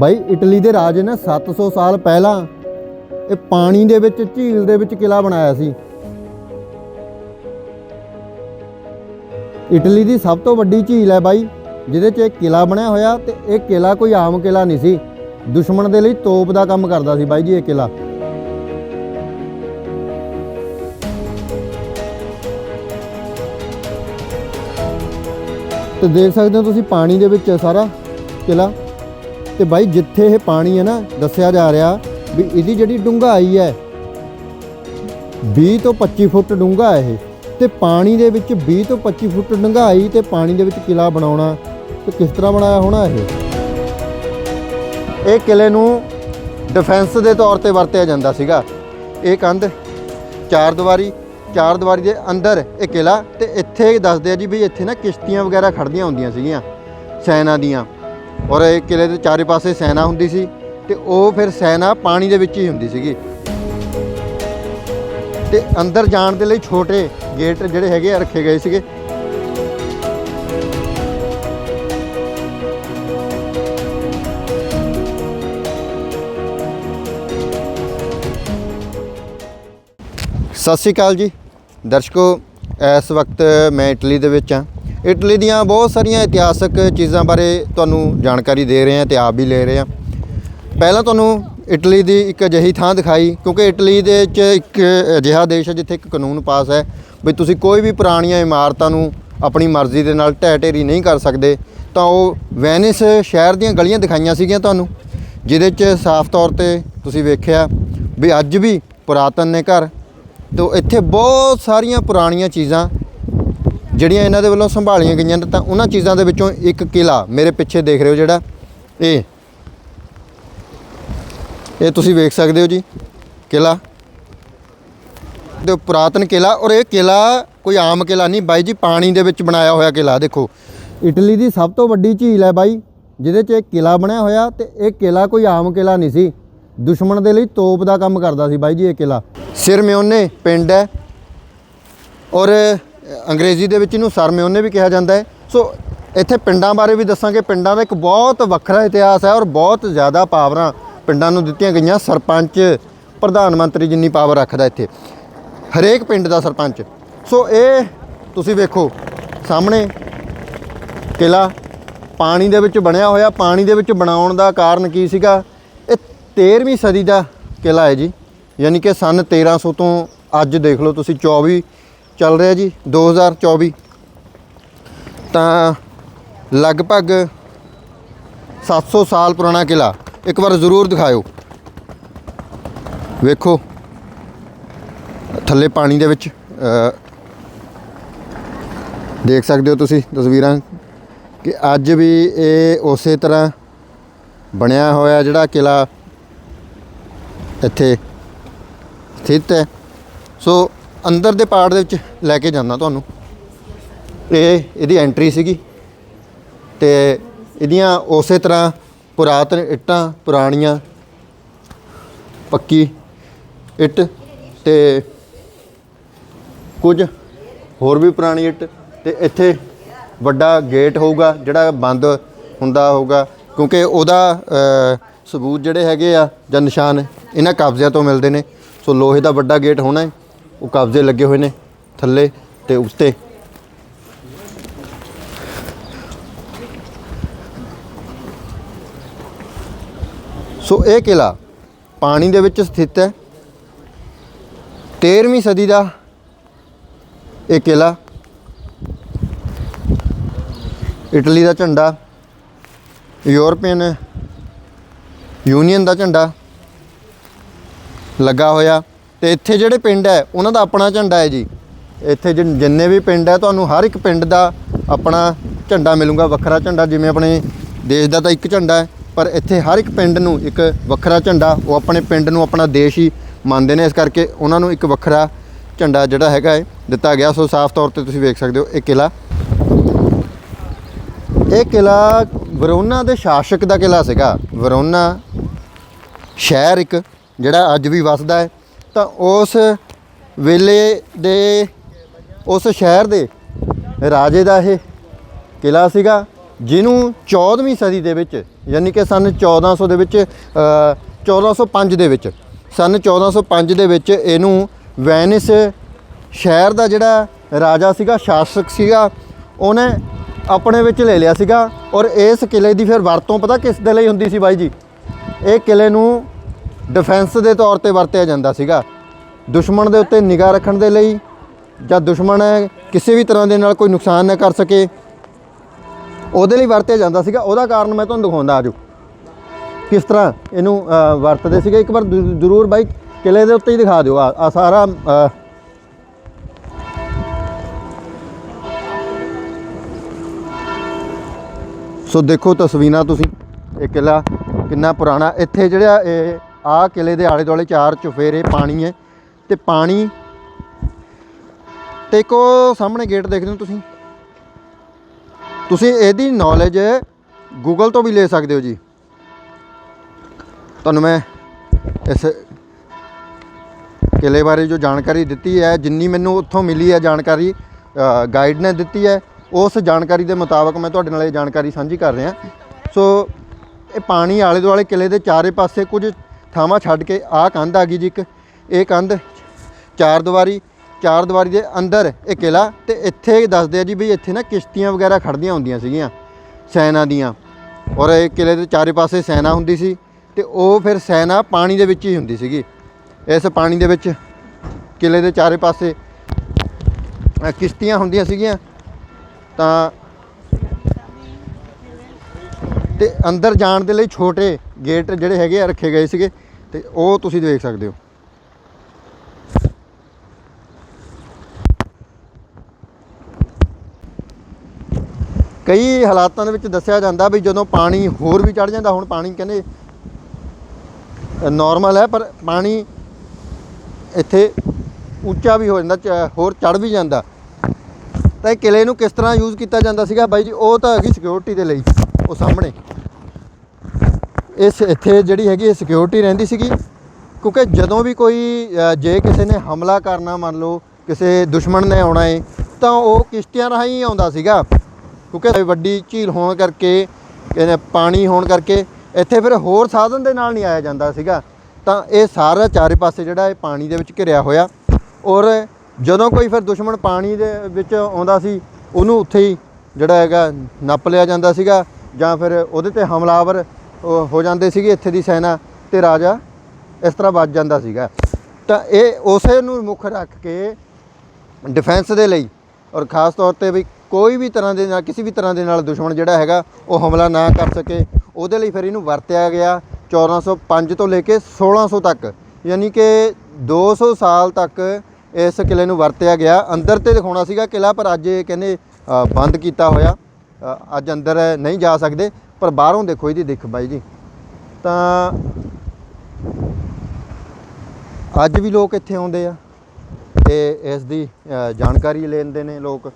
ਬਾਈ, Italy ਦੇ ਰਾਜੇ ਨੇ 700 ਸਾਲ ਪਹਿਲਾਂ ਇਹ ਪਾਣੀ ਦੇ ਵਿੱਚ, ਝੀਲ ਦੇ ਵਿੱਚ ਕਿਲਾ ਬਣਾਇਆ ਸੀ। ਇਟਲੀ ਦੀ ਸਭ ਤੋਂ ਵੱਡੀ ਝੀਲ ਹੈ ਬਾਈ, ਜਿਹਦੇ 'ਚ ਇਹ ਕਿਲਾ ਬਣਿਆ ਹੋਇਆ ਤੇ ਇਹ ਕਿਲਾ ਕੋਈ ਆਮ ਕਿਲਾ ਨਹੀਂ ਸੀ। ਦੁਸ਼ਮਣ ਦੇ ਲਈ ਤੋਪ ਦਾ ਕੰਮ ਕਰਦਾ ਸੀ ਬਾਈ ਜੀ ਇਹ ਕਿਲਾ ਤੇ ਦੇਖ ਸਕਦੇ ਹੋ ਤੁਸੀਂ ਪਾਣੀ ਦੇ ਵਿੱਚ ਸਾਰਾ ਕਿਲਾ ਤੇ ਬਾਈ ਜਿੱਥੇ ਇਹ ਪਾਣੀ ਹੈ ਨਾ, ਦੱਸਿਆ ਜਾ ਰਿਹਾ ਵੀ ਇਹਦੀ ਜਿਹੜੀ ਡੂੰਘਾਈ ਹੈ 20 ਤੋਂ 25 ਫੁੱਟ ਡੂੰਘਾ ਇਹ। ਤੇ ਪਾਣੀ ਦੇ ਵਿੱਚ 20 ਤੋਂ 25 ਫੁੱਟ ਡੂੰਘਾਈ ਤੇ ਪਾਣੀ ਦੇ ਵਿੱਚ ਕਿਲਾ ਬਣਾਉਣਾ ਤੇ ਕਿਸ ਤਰ੍ਹਾਂ ਬਣਾਇਆ ਹੋਣਾ ਇਹ? ਇਹ ਕਿਲੇ ਨੂੰ ਡਿਫੈਂਸ ਦੇ ਤੌਰ ਤੇ ਵਰਤਿਆ ਜਾਂਦਾ ਸੀਗਾ। ਇਹ ਕੰਧ, ਚਾਰ ਦੀਵਾਰੀ ਚਾਰ ਦੀਵਾਰੀ ਦੇ ਅੰਦਰ ਇਹ ਕਿਲਾ ਤੇ ਇੱਥੇ ਦੱਸਦੇ ਆ ਜੀ ਵੀ ਇੱਥੇ ਨਾ ਕਿਸ਼ਤੀਆਂ ਵਗੈਰਾ ਖੜਦੀਆਂ ਹੁੰਦੀਆਂ ਸੀਗੀਆਂ, ਸੈਨਾ ਦੀਆਂ। ਔਰ ਇਹ ਕਿਲੇ ਦੇ ਚਾਰੇ ਪਾਸੇ ਸੈਨਾ ਹੁੰਦੀ ਸੀ ਤੇ ਉਹ ਫਿਰ ਸੈਨਾ ਪਾਣੀ ਦੇ ਵਿੱਚ ਹੀ ਹੁੰਦੀ ਸੀਗੀ। ਤੇ ਅੰਦਰ ਜਾਣ ਦੇ ਲਈ ਛੋਟੇ ਗੇਟ ਜਿਹੜੇ ਹੈਗੇ ਆ ਰੱਖੇ ਗਏ ਸੀਗੇ। ਸਤਿ ਸ਼੍ਰੀ ਅਕਾਲ ਜੀ। ਦਰਸ਼ਕੋ, ਇਸ ਵਕਤ ਮੈਂ ਇਟਲੀ ਦੇ ਵਿੱਚ ਹਾਂ। ਇਟਲੀ ਦੀਆਂ ਬਹੁਤ ਸਾਰੀਆਂ ਇਤਿਹਾਸਕ ਚੀਜ਼ਾਂ ਬਾਰੇ ਤੁਹਾਨੂੰ ਜਾਣਕਾਰੀ ਦੇ ਰਹੇ ਹਾਂ ਤੇ ਆਪ ਵੀ ਲੈ ਰਹੇ ਹਾਂ। ਪਹਿਲਾਂ ਤੁਹਾਨੂੰ ਇਟਲੀ ਦੀ ਇੱਕ ਅਜਿਹੀ ਥਾਂ ਦਿਖਾਈ, ਕਿਉਂਕਿ ਇਟਲੀ ਦੇ ਵਿੱਚ ਇੱਕ ਅਜਿਹਾ ਦੇਸ਼ ਹੈ ਜਿੱਥੇ ਇੱਕ ਕਾਨੂੰਨ ਪਾਸ ਹੈ ਵੀ ਤੁਸੀਂ ਕੋਈ ਵੀ ਪੁਰਾਣੀਆਂ ਇਮਾਰਤਾਂ ਨੂੰ ਆਪਣੀ ਮਰਜ਼ੀ ਦੇ ਨਾਲ ਢਹਿ ਢੇਰੀ ਨਹੀਂ ਕਰ ਸਕਦੇ। ਤਾਂ ਉਹ ਵੈਨਿਸ ਸ਼ਹਿਰ ਦੀਆਂ ਗਲੀਆਂ ਦਿਖਾਈਆਂ ਸੀਗੀਆਂ ਤੁਹਾਨੂੰ, ਜਿਹਦੇ 'ਚ ਸਾਫ਼ ਤੌਰ ਤੇ ਤੁਸੀਂ ਵੇਖਿਆ ਵੀ ਅੱਜ ਵੀ ਪੁਰਾਤਨ ਨੇ ਘਰ। ਤੋ ਇੱਥੇ ਬਹੁਤ ਸਾਰੀਆਂ ਪੁਰਾਣੀਆਂ ਚੀਜ਼ਾਂ ਜਿਹੜੀਆਂ ਇਹਨਾਂ ਦੇ ਵੱਲੋਂ ਸੰਭਾਲੀਆਂ ਗਈਆਂ ਨੇ, ਤਾਂ ਉਹਨਾਂ ਚੀਜ਼ਾਂ ਦੇ ਵਿੱਚੋਂ ਇੱਕ ਕਿਲਾ ਮੇਰੇ ਪਿੱਛੇ ਦੇਖ ਰਹੇ ਹੋ ਜਿਹੜਾ, ਇਹ। ਇਹ ਤੁਸੀਂ ਵੇਖ ਸਕਦੇ ਹੋ ਜੀ, ਕਿਲਾ। ਤੇ ਪੁਰਾਤਨ ਕਿਲਾ ਔਰ ਇਹ ਕਿਲਾ ਕੋਈ ਆਮ ਕਿਲਾ ਨਹੀਂ। ਬਾਈ ਜੀ, ਪਾਣੀ ਦੇ ਵਿੱਚ ਬਣਾਇਆ ਹੋਇਆ ਕਿਲਾ, ਦੇਖੋ। ਇਟਲੀ ਦੀ ਸਭ ਤੋਂ ਵੱਡੀ ਝੀਲ ਹੈ ਬਾਈ, ਜਿਹਦੇ 'ਚ ਇਹ ਕਿਲਾ ਬਣਿਆ ਹੋਇਆ ਤੇ ਇਹ ਕਿਲਾ ਕੋਈ ਆਮ ਕਿਲਾ ਨਹੀਂ ਸੀ। ਦੁਸ਼ਮਣ ਦੇ ਲਈ ਤੋਪ ਦਾ ਕੰਮ ਕਰਦਾ ਸੀ ਬਾਈ ਜੀ ਇਹ ਕਿਲਾ। ਸਿਰਮਿਓਨੇ ਪਿੰਡ ਹੈ ਔਰ ਅੰਗਰੇਜ਼ੀ ਦੇ ਵਿੱਚ ਇਹਨੂੰ ਸਰਮਿਓਨੇ ਵੀ ਕਿਹਾ ਜਾਂਦਾ ਹੈ। ਸੋ ਇੱਥੇ ਪਿੰਡਾਂ ਬਾਰੇ ਵੀ ਦੱਸਾਂਗੇ। ਪਿੰਡਾਂ ਦਾ ਇੱਕ ਬਹੁਤ ਵੱਖਰਾ ਇਤਿਹਾਸ ਹੈ ਔਰ ਬਹੁਤ ਜ਼ਿਆਦਾ ਪਾਵਰਾਂ ਪਿੰਡਾਂ ਨੂੰ ਦਿੱਤੀਆਂ ਗਈਆਂ। ਸਰਪੰਚ, ਪ੍ਰਧਾਨ ਮੰਤਰੀ ਜਿੰਨੀ ਪਾਵਰ ਰੱਖਦਾ ਇੱਥੇ। ਹਰੇਕ ਪਿੰਡ ਦਾ ਸਰਪੰਚ। ਸੋ ਇਹ ਤੁਸੀਂ ਵੇਖੋ, ਸਾਹਮਣੇ ਕਿਲਾ ਪਾਣੀ ਦੇ ਵਿੱਚ ਬਣਿਆ ਹੋਇਆ। ਪਾਣੀ ਦੇ ਵਿੱਚ ਬਣਾਉਣ ਦਾ ਕਾਰਨ ਕੀ ਸੀਗਾ? ਇਹ 13ਵੀਂ ਸਦੀ ਦਾ ਕਿਲਾ ਹੈ ਜੀ। ਯਾਨੀ ਕਿ ਸਨ 1300 ਤੋਂ ਅੱਜ ਦੇਖ ਲਓ ਤੁਸੀਂ 24 ਚੱਲ ਰਿਹਾ ਜੀ 2024 ਤਾਂ ਲਗਭਗ 700 ਸਾਲ ਪੁਰਾਣਾ ਕਿਲਾ ਇੱਕ ਵਾਰ ਜ਼ਰੂਰ ਦਿਖਾਇਓ। ਵੇਖੋ, ਥੱਲੇ ਪਾਣੀ ਦੇ ਵਿੱਚ ਦੇਖ ਸਕਦੇ ਹੋ ਤੁਸੀਂ ਤਸਵੀਰਾਂ ਕਿ ਅੱਜ ਵੀ ਇਹ ਉਸੇ ਤਰ੍ਹਾਂ ਬਣਿਆ ਹੋਇਆ ਜਿਹੜਾ ਕਿਲਾ ਇੱਥੇ ਸਥਿਤ ਹੈ। ਸੋ ਅੰਦਰ ਦੇ ਪਾਰਟ ਦੇ ਵਿੱਚ ਲੈ ਕੇ ਜਾਂਦਾ ਤੁਹਾਨੂੰ। ਇਹ ਇਹਦੀ ਐਂਟਰੀ ਸੀਗੀ। ਤੇ ਇਹਦੀਆਂ ਉਸੇ ਤਰ੍ਹਾਂ ਪੁਰਾਤਨ ਇੱਟਾਂ, ਪੁਰਾਣੀਆਂ, ਪੱਕੀ ਇੱਟ ਤੇ ਕੁਝ ਹੋਰ ਵੀ ਪੁਰਾਣੀ ਇੱਟ ਤੇ ਇੱਥੇ ਵੱਡਾ ਗੇਟ ਹੋਊਗਾ, ਜਿਹੜਾ ਬੰਦ ਹੁੰਦਾ ਹੋਊਗਾ, ਕਿਉਂਕਿ ਉਹਦਾ ਸਬੂਤ ਜਿਹੜੇ ਹੈਗੇ ਆ ਜਾਂ ਨਿਸ਼ਾਨ, ਇਹਨਾਂ ਕਬਜ਼ਿਆਂ ਤੋਂ ਮਿਲਦੇ ਨੇ। ਸੋ ਲੋਹੇ ਦਾ ਵੱਡਾ ਗੇਟ ਹੋਣਾ ਹੈ। ਉਹ ਕਬਜ਼ੇ ਲੱਗੇ ਹੋਏ ਨੇ ਥੱਲੇ ਤੇ ਉੱਤੇ। ਸੋ ਇਹ ਕਿਲਾ ਪਾਣੀ ਦੇ ਵਿੱਚ ਸਥਿਤ ਹੈ। 13ਵੀਂ ਸਦੀ ਦਾ ਇਹ ਕਿਲਾ ਇਟਲੀ ਦਾ ਝੰਡਾ, ਯੂਰਪੀਅਨ ਯੂਨੀਅਨ ਦਾ ਝੰਡਾ ਲੱਗਾ ਹੋਇਆ। ਤੇ ਇੱਥੇ ਜਿਹੜੇ ਪਿੰਡ ਹੈ, ਉਹਨਾਂ ਦਾ ਆਪਣਾ ਝੰਡਾ ਹੈ ਜੀ। ਇੱਥੇ ਜਿੰਨੇ ਵੀ ਪਿੰਡ ਹੈ, ਤੁਹਾਨੂੰ ਹਰ ਇੱਕ ਪਿੰਡ ਦਾ ਆਪਣਾ ਝੰਡਾ ਮਿਲੂਗਾ, ਵੱਖਰਾ ਝੰਡਾ। ਜਿਵੇਂ ਆਪਣੇ ਦੇਸ਼ ਦਾ ਤਾਂ ਇੱਕ ਝੰਡਾ ਹੈ, ਪਰ ਇੱਥੇ ਹਰ ਇੱਕ ਪਿੰਡ ਨੂੰ ਇੱਕ ਵੱਖਰਾ ਝੰਡਾ, ਉਹ ਆਪਣੇ ਪਿੰਡ ਨੂੰ ਆਪਣਾ ਦੇਸ਼ ਹੀ ਮੰਨਦੇ ਨੇ। ਇਸ ਕਰਕੇ ਉਹਨਾਂ ਨੂੰ ਇੱਕ ਵੱਖਰਾ ਝੰਡਾ ਜਿਹੜਾ ਹੈਗਾ ਹੈ, ਦਿੱਤਾ ਗਿਆ। ਸੋ ਸਾਫ਼ ਤੌਰ ਤੇ ਤੁਸੀਂ ਵੇਖ ਸਕਦੇ ਹੋ, ਇਹ ਕਿਲਾ ਇਹ ਕਿਲਾ ਵਰੋਨਾ ਦੇ ਸ਼ਾਸਕ ਦਾ ਕਿਲਾ ਸੀਗਾ। ਵਰੋਨਾ ਸ਼ਹਿਰ ਇੱਕ, ਜਿਹੜਾ ਅੱਜ ਵੀ ਵਸਦਾ ਹੈ। ਤਾਂ ਉਸ ਵੇਲੇ ਦੇ ਉਸ ਸ਼ਹਿਰ ਦੇ ਰਾਜੇ ਦਾ ਇਹ ਕਿਲਾ ਸੀਗਾ ਜਿਹਨੂੰ 14ਵੀਂ ਸਦੀ ਦੇ ਵਿੱਚ ਯਾਨੀ ਕਿ ਸਨ 1400 ਦੇ ਵਿੱਚ ਅ, 1405 ਦੇ ਵਿੱਚ ਸਨ 1405 ਦੇ ਵਿੱਚ ਇਹਨੂੰ ਵੈਨਿਸ ਸ਼ਹਿਰ ਦਾ ਜਿਹੜਾ ਰਾਜਾ ਸੀਗਾ ਸ਼ਾਸਕ ਸੀਗਾ ਉਹਨੇ ਆਪਣੇ ਵਿੱਚ ਲੈ ਲਿਆ ਸੀਗਾ ਔਰ ਇਸ ਕਿਲੇ ਦੀ ਫਿਰ ਵਰਤੋਂ ਪਤਾ ਕਿਸ ਦੇ ਲਈ ਹੁੰਦੀ ਸੀ ਬਾਈ ਜੀ? ਇਹ ਕਿਲੇ ਨੂੰ ਡਿਫੈਂਸ ਦੇ ਤੌਰ ਤੇ ਵਰਤਿਆ ਜਾਂਦਾ ਸੀਗਾ। ਦੁਸ਼ਮਣ ਦੇ ਉੱਤੇ ਨਿਗਾਹ ਰੱਖਣ ਦੇ ਲਈ ਜਾਂ ਦੁਸ਼ਮਣ ਕਿਸੇ ਵੀ ਤਰ੍ਹਾਂ ਦੇ ਨਾਲ ਕੋਈ ਨੁਕਸਾਨ ਨਾ ਕਰ ਸਕੇ, ਉਹਦੇ ਲਈ ਵਰਤਿਆ ਜਾਂਦਾ ਸੀਗਾ। ਉਹਦਾ ਕਾਰਨ ਮੈਂ ਤੁਹਾਨੂੰ ਦਿਖਾਉਂਦਾ ਆਜੋ। ਕਿਸ ਤਰ੍ਹਾਂ ਇਹਨੂੰ ਵਰਤਦੇ ਸੀਗੇ? ਇੱਕ ਵਾਰ ਜ਼ਰੂਰ ਬਾਈ ਕਿਲੇ ਦੇ ਉੱਤੇ ਹੀ ਦਿਖਾ ਦਿਓ। ਆ ਸਾਰਾ ਸੋ ਦੇਖੋ ਤਸਵੀਰਾਂ ਤੁਸੀਂ। ਇਹ ਕਿਲਾ ਕਿੰਨਾ ਪੁਰਾਣਾ। ਇੱਥੇ ਜਿਹੜਾ ਇਹ ਆ ਕਿਲੇ ਦੇ ਆਲੇ ਦੁਆਲੇ ਚਾਰ ਚੁਫੇਰੇ, ਪਾਣੀ ਹੈ ਤੇ ਪਾਣੀ ਤੇ ਇੱਕ ਉਹ ਸਾਹਮਣੇ ਗੇਟ ਦੇਖਦੇ ਹੋ ਤੁਸੀਂ? ਤੁਸੀਂ ਇਹਦੀ ਨੌਲੇਜ ਗੂਗਲ ਤੋਂ ਵੀ ਲੈ ਸਕਦੇ ਹੋ ਜੀ। ਤੁਹਾਨੂੰ ਮੈਂ ਇਸ ਕਿਲੇ ਬਾਰੇ ਜੋ ਜਾਣਕਾਰੀ ਦਿੱਤੀ ਹੈ, ਜਿੰਨੀ ਮੈਨੂੰ ਉੱਥੋਂ ਮਿਲੀ ਹੈ ਜਾਣਕਾਰੀ ਗਾਈਡ ਨੇ ਦਿੱਤੀ ਹੈ, ਉਸ ਜਾਣਕਾਰੀ ਦੇ ਮੁਤਾਬਕ ਮੈਂ ਤੁਹਾਡੇ ਨਾਲ ਇਹ ਜਾਣਕਾਰੀ ਸਾਂਝੀ ਕਰ ਰਿਹਾ। ਸੋ, ਇਹ ਪਾਣੀ ਆਲੇ ਦੁਆਲੇ ਕਿਲੇ ਦੇ ਚਾਰੇ ਪਾਸੇ ਕੁਝ ਥਾਵਾਂ ਛੱਡ ਕੇ ਆਹ ਕੰਧ ਆ ਗਈ ਜੀ ਇੱਕ। ਇਹ ਕੰਧ ਚਾਰ ਦੀਵਾਰੀ ਚਾਰ ਦੀਵਾਰੀ ਦੇ ਅੰਦਰ ਇਹ ਕਿਲਾ ਤੇ ਇੱਥੇ ਦੱਸਦੇ ਆ ਜੀ ਵੀ ਇੱਥੇ ਨਾ ਕਿਸ਼ਤੀਆਂ ਵਗੈਰਾ ਖੜਦੀਆਂ ਹੁੰਦੀਆਂ ਸੀਗੀਆਂ, ਸੈਨਾ ਦੀਆਂ। ਔਰ ਇਹ ਕਿਲੇ ਦੇ ਚਾਰੇ ਪਾਸੇ ਸੈਨਾ ਹੁੰਦੀ ਸੀ ਤੇ ਉਹ ਫਿਰ ਸੈਨਾ ਪਾਣੀ ਦੇ ਵਿੱਚ ਹੀ ਹੁੰਦੀ ਸੀਗੀ। ਇਸ ਪਾਣੀ ਦੇ ਵਿੱਚ ਕਿਲੇ ਦੇ ਚਾਰੇ ਪਾਸੇ ਕਿਸ਼ਤੀਆਂ ਹੁੰਦੀਆਂ ਸੀਗੀਆਂ, ਤਾਂ ਤੇ ਅੰਦਰ ਜਾਣ ਦੇ ਲਈ ਛੋਟੇ ਗੇਟ ਜਿਹੜੇ ਹੈਗੇ ਆ ਰੱਖੇ ਗਏ ਸੀਗੇ ਤੇ ਉਹ ਤੁਸੀਂ ਦੇਖ ਸਕਦੇ ਹੋ। ਕਈ ਹਾਲਾਤਾਂ ਦੇ ਵਿੱਚ ਦੱਸਿਆ ਜਾਂਦਾ ਵੀ ਜਦੋਂ ਪਾਣੀ ਹੋਰ ਵੀ ਚੜ ਜਾਂਦਾ, ਹੁਣ ਪਾਣੀ ਕਹਿੰਦੇ ਨਾਰਮਲ ਹੈ, ਪਰ ਪਾਣੀ ਇੱਥੇ ਉੱਚਾ ਵੀ ਹੋ ਜਾਂਦਾ, ਚ- ਹੋਰ ਚੜ ਵੀ ਜਾਂਦਾ। ਤਾਂ ਇਹ ਕਿਲੇ ਨੂੰ ਕਿਸ ਤਰ੍ਹਾਂ ਯੂਜ਼ ਕੀਤਾ ਜਾਂਦਾ ਸੀਗਾ ਬਾਈ ਜੀ? ਉਹ ਤਾਂ ਹੈਗੀ ਸਿਕਿਉਰਿਟੀ ਦੇ ਲਈ, ਉਹ ਸਾਹਮਣੇ। ਇਸ ਇੱਥੇ ਜਿਹੜੀ ਹੈਗੀ ਸਿਕਿਉਰਿਟੀ ਰਹਿੰਦੀ ਸੀਗੀ। ਕਿਉਂਕਿ ਜਦੋਂ ਵੀ ਕੋਈ ਜੇ ਕਿਸੇ ਨੇ ਹਮਲਾ ਕਰਨਾ ਮੰਨ ਲਓ, ਕਿਸੇ ਦੁਸ਼ਮਣ ਨੇ ਆਉਣਾ ਹੈ ਤਾਂ ਉਹ ਕਿਸ਼ਤੀਆਂ ਰਾਹੀਂ ਆਉਂਦਾ ਸੀਗਾ। ਕਿਉਂਕਿ ਵੱਡੀ ਝੀਲ ਹੋਣ ਕਰਕੇ ਕਹਿੰਦੇ ਪਾਣੀ ਹੋਣ ਕਰਕੇ, ਇੱਥੇ ਫਿਰ ਹੋਰ ਸਾਧਨ ਦੇ ਨਾਲ ਨਹੀਂ ਆਇਆ ਜਾਂਦਾ ਸੀਗਾ। ਤਾਂ ਇਹ ਸਾਰਾ ਚਾਰੇ ਪਾਸੇ ਜਿਹੜਾ ਇਹ ਪਾਣੀ ਦੇ ਵਿੱਚ ਘਿਰਿਆ ਹੋਇਆ। ਔਰ ਜਦੋਂ ਕੋਈ ਫਿਰ ਦੁਸ਼ਮਣ ਪਾਣੀ ਦੇ ਵਿੱਚ ਆਉਂਦਾ ਸੀ, ਉਹਨੂੰ ਉੱਥੇ ਹੀ ਜਿਹੜਾ ਹੈਗਾ ਨੱਪ ਲਿਆ ਜਾਂਦਾ ਸੀਗਾ ਜਾਂ ਫਿਰ ਉਹਦੇ ਤੇ ਹਮਲਾਵਰ ਹੋ ਜਾਂਦੇ ਸੀਗੇ ਇੱਥੇ ਦੀ ਸੈਨਾ ਤੇ ਰਾਜਾ, ਇਸ ਤਰ੍ਹਾਂ ਬਚ ਜਾਂਦਾ ਸੀਗਾ। ਤਾਂ ਇਹ ਉਸੇ ਨੂੰ ਮੁੱਖ ਰੱਖ ਕੇ ਡਿਫੈਂਸ ਦੇ ਲਈ ਔਰ ਖਾਸ ਤੌਰ ਤੇ ਵੀ ਕੋਈ ਵੀ ਤਰ੍ਹਾਂ ਦੇ ਨਾਲ, ਕਿਸੇ ਵੀ ਤਰ੍ਹਾਂ ਦੇ ਨਾਲ ਦੁਸ਼ਮਣ ਜਿਹੜਾ ਹੈਗਾ, ਉਹ ਹਮਲਾ ਨਾ ਕਰ ਸਕੇ। ਉਹਦੇ ਲਈ ਫਿਰ ਇਹਨੂੰ ਵਰਤਿਆ ਗਿਆ 1405 ਤੋਂ ਲੈ ਕੇ 1600 ਤੱਕ। ਯਾਨੀ ਕਿ 200 ਸਾਲ ਤੱਕ ਇਸ ਕਿਲੇ ਨੂੰ ਵਰਤਿਆ ਗਿਆ। ਅੰਦਰ ਤੇ ਦਿਖਾਉਣਾ ਸੀਗਾ ਕਿਲਾ ਪਰ ਅੱਜ ਇਹ ਕਹਿੰਦੇ ਬੰਦ ਕੀਤਾ ਹੋਇਆ। ਅੱਜ ਅੰਦਰ ਨਹੀਂ ਜਾ ਸਕਦੇ। ਪਰ ਬਾਹਰੋਂ ਦੇਖੋ ਇਹਦੀ ਦਿੱਖ ਬਾਈ ਜੀ। ਤਾਂ ਅੱਜ ਵੀ ਲੋਕ ਇੱਥੇ ਆਉਂਦੇ ਆ ਤੇ ਇਸ ਦੀ ਜਾਣਕਾਰੀ ਲੈਂਦੇ ਨੇ ਲੋਕ।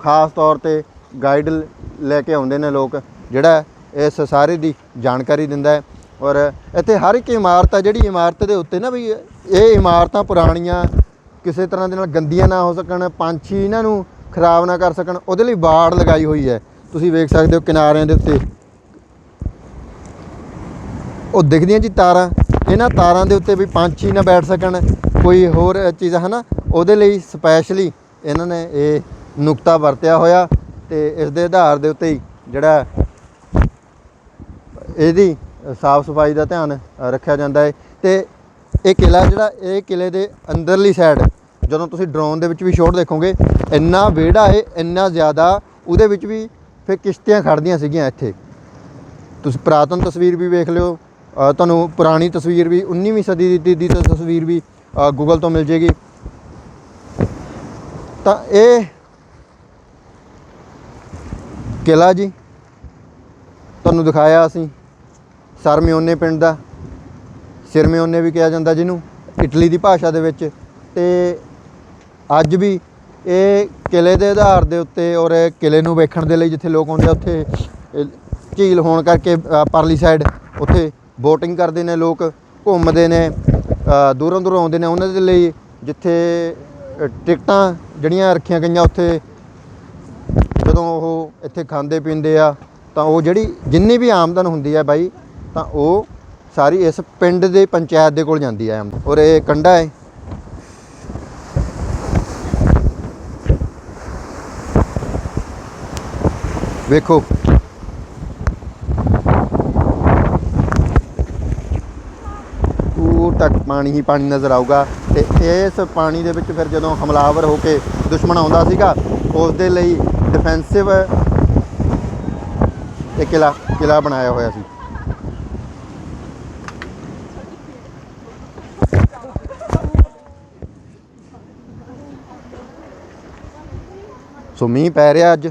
ਖਾਸ ਤੌਰ ਤੇ ਗਾਈਡ ਲੈ ਕੇ ਆਉਂਦੇ ਨੇ ਲੋਕ, ਜਿਹੜਾ ਇਸ ਸਾਰੇ ਦੀ ਜਾਣਕਾਰੀ ਦਿੰਦਾ ਹੈ। ਔਰ ਇੱਥੇ ਹਰ ਇੱਕ ਇਮਾਰਤ ਆ, ਜਿਹੜੀ ਇਮਾਰਤ ਦੇ ਉੱਤੇ ਨਾ ਵੀ ਇਹ ਇਮਾਰਤਾਂ ਪੁਰਾਣੀਆਂ, ਕਿਸੇ ਤਰ੍ਹਾਂ ਦੇ ਨਾਲ ਗੰਦੀਆਂ ਨਾ ਹੋ ਸਕਣ, ਪੰਛੀ ਇਹਨਾਂ ਨੂੰ ਖਰਾਬ ਨਾ ਕਰ ਸਕਣ, ਉਹਦੇ ਲਈ ਬਾੜ ਲਗਾਈ ਹੋਈ ਹੈ। ਤੁਸੀਂ ਵੇਖ ਸਕਦੇ ਹੋ ਕਿਨਾਰਿਆਂ ਦੇ ਉੱਤੇ। ਉਹ ਦਿਖਦੀਆਂ ਜੀ ਤਾਰਾਂ। ਇਹਨਾਂ ਤਾਰਾਂ ਦੇ ਉੱਤੇ ਵੀ ਪੰਛੀ ਨਾ ਬੈਠ ਸਕਣ। ਕੋਈ ਹੋਰ ਚੀਜ਼ ਹੈ ਨਾ ਉਹਦੇ ਲਈ ਸਪੈਸ਼ਲੀ ਇਹਨਾਂ ਨੇ ਇਹ ਨੁਕਤਾ ਵਰਤਿਆ ਹੋਇਆ ਤੇ ਇਸ ਦੇ ਆਧਾਰ ਦੇ ਉੱਤੇ ਹੀ ਜਿਹੜਾ ਇਹਦੀ ਸਾਫ਼ ਸਫ਼ਾਈ ਦਾ ਧਿਆਨ ਰੱਖਿਆ ਜਾਂਦਾ ਹੈ। ਤੇ ਇਹ ਕਿਲਾ ਜਿਹੜਾ, ਇਹ ਕਿਲੇ ਦੇ ਅੰਦਰਲੀ ਸਾਈਡ ਜਦੋਂ ਤੁਸੀਂ ਡਰੋਨ ਦੇ ਵਿੱਚ ਵੀ ਸ਼ੋਟ ਦੇਖੋਗੇ, ਇੰਨਾ ਵਿਹੜਾ ਹੈ, ਇੰਨਾ ਜ਼ਿਆਦਾ, ਉਹਦੇ ਵਿੱਚ ਵੀ ਫਿਰ ਕਿਸ਼ਤੀਆਂ ਖੜਦੀਆਂ ਸੀਗੀਆਂ ਇੱਥੇ। ਤੁਸੀਂ ਪੁਰਾਤਨ ਤਸਵੀਰ ਵੀ ਵੇਖ ਲਿਓ ਤੁਹਾਨੂੰ ਪੁਰਾਣੀ ਤਸਵੀਰ ਵੀ 19ਵੀਂ ਸਦੀ ਦੀ ਦੀ ਤਸਵੀਰ ਵੀ ਗੂਗਲ ਤੋਂ ਮਿਲ ਜੇਗੀ। ਤਾਂ ਇਹ ਕਿਲਾ ਜੀ, ਤੁਹਾਨੂੰ ਦਿਖਾਇਆ ਅਸੀਂ ਸਰਮਿਓਨੇ ਪਿੰਡ ਦਾ ਸਿਰਮਿਓਨੇ ਵੀ ਕਿਹਾ ਜਾਂਦਾ ਜਿਹਨੂੰ, ਇਟਲੀ ਦੀ ਭਾਸ਼ਾ ਦੇ ਵਿੱਚ। ਤੇ ਅੱਜ ਵੀ ਇਹ ਕਿਲੇ ਦੇ ਆਧਾਰ ਦੇ ਉੱਤੇ ਔਰ ਇਹ ਕਿਲੇ ਨੂੰ ਵੇਖਣ ਦੇ ਲਈ ਜਿੱਥੇ ਲੋਕ ਆਉਂਦੇ ਆ, ਉੱਥੇ ਝੀਲ ਹੋਣ ਕਰਕੇ ਪਰਲੀ ਸਾਈਡ ਉੱਥੇ ਬੋਟਿੰਗ ਕਰਦੇ ਨੇ ਲੋਕ, ਘੁੰਮਦੇ ਨੇ ਦੂਰੋਂ ਦੂਰੋਂ ਆਉਂਦੇ ਨੇ। ਉਹਨਾਂ ਦੇ ਲਈ ਜਿੱਥੇ ਟਿਕਟਾਂ ਜਿਹੜੀਆਂ ਰੱਖੀਆਂ ਗਈਆਂ ਉੱਥੇ, ਜਦੋਂ ਉਹ ਇੱਥੇ ਖਾਂਦੇ ਪੀਂਦੇ ਆ, ਤਾਂ ਉਹ ਜਿਹੜੀ ਜਿੰਨੀ ਵੀ ਆਮਦਨ ਹੁੰਦੀ ਹੈ ਬਾਈ, ਤਾਂ ਉਹ ਸਾਰੀ ਇਸ ਪਿੰਡ ਦੇ ਪੰਚਾਇਤ ਦੇ ਕੋਲ ਜਾਂਦੀ ਹੈ ਔਰ ਇਹ ਕੰਡਾ ਹੈ। ਵੇਖੋ। ਦੂਰ ਤੱਕ ਪਾਣੀ ਹੀ ਪਾਣੀ ਨਜ਼ਰ ਆਊਗਾ ਤੇ ਇਸ ਪਾਣੀ ਦੇ ਵਿੱਚ ਫਿਰ ਜਦੋਂ ਹਮਲਾਵਰ ਹੋ ਕੇ ਦੁਸ਼ਮਣ ਆਉਂਦਾ ਸੀਗਾ ਉਸ ਦੇ ਲਈ ਡਿਫੈਂਸਿਵ ਇਹ ਕਿਲਾ ਕਿਲਾ ਬਣਾਇਆ ਹੋਇਆ ਸੀ। ਸੋ ਮੀਂਹ ਪੈ ਰਿਹਾ ਅੱਜ।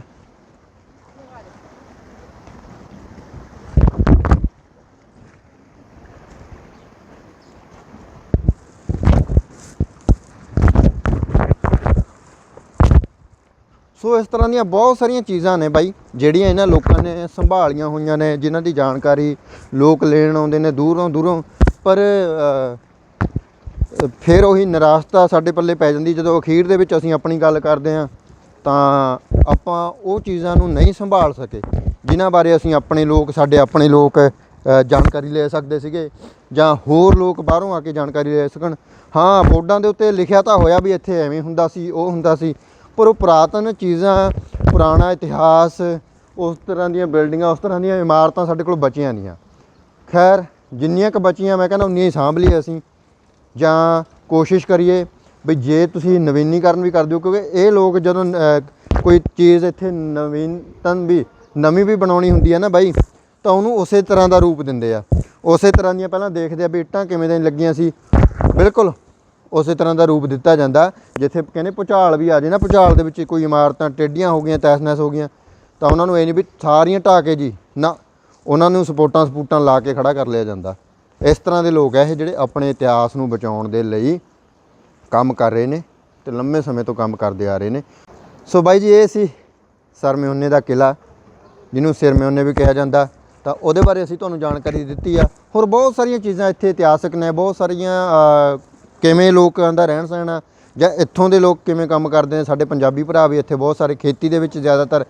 ਸੋ ਇਸ ਤਰ੍ਹਾਂ ਦੀਆਂ ਬਹੁਤ ਸਾਰੀਆਂ ਚੀਜ਼ਾਂ ਨੇ ਬਾਈ, ਜਿਹੜੀਆਂ ਇਹਨਾਂ ਲੋਕਾਂ ਨੇ ਸੰਭਾਲੀਆਂ ਹੋਈਆਂ ਨੇ, ਜਿਨ੍ਹਾਂ ਦੀ ਜਾਣਕਾਰੀ ਲੋਕ ਲੈਣ ਆਉਂਦੇ ਨੇ ਦੂਰੋਂ ਦੂਰੋਂ। ਪਰ ਫਿਰ ਉਹੀ ਨਿਰਾਸ਼ਤਾ ਸਾਡੇ ਪੱਲੇ ਪੈ ਜਾਂਦੀ, ਜਦੋਂ ਅਖੀਰ ਦੇ ਵਿੱਚ ਅਸੀਂ ਆਪਣੀ ਗੱਲ ਕਰਦੇ ਹਾਂ, ਤਾਂ ਆਪਾਂ ਉਹ ਚੀਜ਼ਾਂ ਨੂੰ ਨਹੀਂ ਸੰਭਾਲ ਸਕੇ, ਜਿਨ੍ਹਾਂ ਬਾਰੇ ਅਸੀਂ ਆਪਣੇ ਲੋਕ, ਸਾਡੇ ਆਪਣੇ ਲੋਕ ਜਾਣਕਾਰੀ ਲੈ ਸਕਦੇ ਸੀਗੇ, ਜਾਂ ਹੋਰ ਲੋਕ ਬਾਹਰੋਂ ਆ ਕੇ ਜਾਣਕਾਰੀ ਲੈ ਸਕਣ। ਹਾਂ, ਬੋਰਡਾਂ ਦੇ ਉੱਤੇ ਲਿਖਿਆ ਤਾਂ ਹੋਇਆ ਵੀ ਇੱਥੇ ਐਵੇਂ ਹੁੰਦਾ ਸੀ, ਉਹ ਹੁੰਦਾ ਸੀ ਪਰ ਉਹ ਪੁਰਾਤਨ ਚੀਜ਼ਾਂ, ਪੁਰਾਣਾ ਇਤਿਹਾਸ, ਉਸ ਤਰ੍ਹਾਂ ਦੀਆਂ ਬਿਲਡਿੰਗਾਂ, ਉਸ ਤਰ੍ਹਾਂ ਦੀਆਂ ਇਮਾਰਤਾਂ ਸਾਡੇ ਕੋਲ ਬਚੀਆਂ ਨਹੀਂ ਆ ਖੈਰ, ਜਿੰਨੀਆਂ ਕੁ ਬਚੀਆਂ, ਮੈਂ ਕਹਿੰਦਾ ਉਨੀਆਂ ਹੀ ਸਾਂਭ ਲਈਏ ਅਸੀਂ। ਜਾਂ ਕੋਸ਼ਿਸ਼ ਕਰੀਏ ਵੀ ਜੇ ਤੁਸੀਂ ਨਵੀਨੀਕਰਨ ਵੀ ਕਰ ਦਿਓ, ਕਿਉਂਕਿ ਇਹ ਲੋਕ ਜਦੋਂ ਕੋਈ ਚੀਜ਼ ਇੱਥੇ ਨਵੀਨਤਨ ਵੀ ਨਵੀਂ ਵੀ ਬਣਾਉਣੀ ਹੁੰਦੀ ਹੈ ਨਾ ਬਾਈ, ਤਾਂ ਉਹਨੂੰ ਉਸੇ ਤਰ੍ਹਾਂ ਦਾ ਰੂਪ ਦਿੰਦੇ ਆ। ਉਸੇ ਤਰ੍ਹਾਂ ਦੀਆਂ ਪਹਿਲਾਂ ਦੇਖਦੇ ਆ ਵੀ ਇੱਟਾਂ ਕਿਵੇਂ ਦੀਆਂ ਲੱਗੀਆਂ ਸੀ। ਬਿਲਕੁਲ ਉਸੇ ਤਰ੍ਹਾਂ ਦਾ ਰੂਪ ਦਿੱਤਾ ਜਾਂਦਾ, ਜਿੱਥੇ ਕਹਿੰਦੇ ਭੁਚਾਲ ਵੀ ਆ ਜੇ ਨਾ, ਭੁਚਾਲ ਦੇ ਵਿੱਚ ਕੋਈ ਇਮਾਰਤਾਂ, ਟੇਢੀਆਂ ਹੋ ਗਈਆਂ, ਤੈਸ-ਨੈਸ ਹੋ ਗਈਆਂ, ਤਾਂ ਉਹਨਾਂ ਨੂੰ ਇਹ ਨਹੀਂ ਵੀ ਸਾਰੀਆਂ ਢਾਹ ਕੇ ਜੀ, ਨਾ, ਉਹਨਾਂ ਨੂੰ ਸਪੋਰਟਾਂ ਸਪੂਟਾਂ ਲਾ ਕੇ ਖੜਾ ਕਰ ਲਿਆ ਜਾਂਦਾ। ਇਸ ਤਰ੍ਹਾਂ ਦੇ ਲੋਕ ਹੈ ਇਹ ਜਿਹੜੇ ਆਪਣੇ ਇਤਿਹਾਸ ਨੂੰ ਬਚਾਉਣ ਦੇ ਲਈ ਕੰਮ ਕਰ ਰਹੇ ਨੇ ਤੇ ਲੰਮੇ ਸਮੇਂ ਤੋਂ ਕੰਮ ਕਰਦੇ ਆ ਰਹੇ ਨੇ। ਸੋ ਬਾਈ ਜੀ, ਇਹ ਸੀ ਸਰਮਿਓਨੇ ਦਾ ਕਿਲਾ ਜਿਹਨੂੰ ਸਿਰਮਿਓਨੇ ਵੀ ਕਿਹਾ ਜਾਂਦਾ, ਤਾਂ ਉਹਦੇ ਬਾਰੇ ਅਸੀਂ ਤੁਹਾਨੂੰ ਜਾਣਕਾਰੀ ਦਿੱਤੀ ਆ। ਹੋਰ ਬਹੁਤ ਸਾਰੀਆਂ ਚੀਜ਼ਾਂ ਇੱਥੇ ਇਤਿਹਾਸਕ ਨੇ, ਬਹੁਤ ਸਾਰੀਆਂ ਕਿਵੇਂ ਲੋਕਾਂ ਦਾ ਰਹਿਣ ਸਹਿਣ ਆ, ਜਾਂ ਇੱਥੋਂ ਦੇ ਲੋਕ ਕਿਵੇਂ ਕੰਮ ਕਰਦੇ ਨੇ? ਸਾਡੇ ਪੰਜਾਬੀ ਭਰਾ ਵੀ ਇੱਥੇ ਬਹੁਤ ਸਾਰੇ, ਖੇਤੀ ਦੇ ਵਿੱਚ ਜ਼ਿਆਦਾਤਰ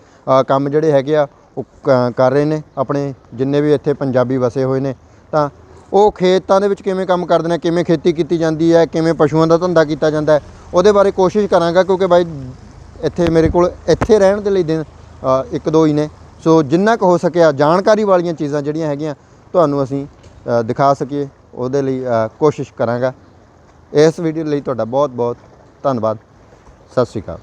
ਕੰਮ ਜਿਹੜੇ ਹੈਗੇ ਆ, ਉਹ ਕ- ਕਰ ਰਹੇ ਨੇ, ਆਪਣੇ ਜਿੰਨੇ ਵੀ ਇੱਥੇ ਪੰਜਾਬੀ ਵਸੇ ਹੋਏ ਨੇ। ਤਾਂ ਉਹ ਖੇਤਾਂ ਦੇ ਵਿੱਚ ਕਿਵੇਂ ਕੰਮ ਕਰਦੇ ਨੇ, ਕਿਵੇਂ ਖੇਤੀ ਕੀਤੀ ਜਾਂਦੀ ਹੈ, ਕਿਵੇਂ ਪਸ਼ੂਆਂ ਦਾ ਧੰਦਾ ਕੀਤਾ ਜਾਂਦਾ ਹੈ, ਉਹਦੇ ਬਾਰੇ ਕੋਸ਼ਿਸ਼ ਕਰਾਂਗਾ, ਕਿਉਂਕਿ ਬਾਈ ਇੱਥੇ ਮੇਰੇ ਕੋਲ ਇੱਥੇ ਰਹਿਣ ਦੇ ਲਈ ਦਿਨ ਇੱਕ ਦੋ ਹੀ ਨੇ। ਸੋ ਜਿੰਨਾ ਕੁ ਹੋ ਸਕਿਆ, ਜਾਣਕਾਰੀ ਵਾਲੀਆਂ ਚੀਜ਼ਾਂ ਜਿਹੜੀਆਂ ਹੈਗੀਆਂ, ਤੁਹਾਨੂੰ ਅਸੀਂ ਦਿਖਾ ਸਕੀਏ, ਉਹਦੇ ਲਈ ਕੋਸ਼ਿਸ਼ ਕਰਾਂਗਾ। ਇਸ ਵੀਡੀਓ ਲਈ ਤੁਹਾਡਾ ਬਹੁਤ ਬਹੁਤ ਧੰਨਵਾਦ। ਸਤਿ ਸ਼੍ਰੀ ਅਕਾਲ।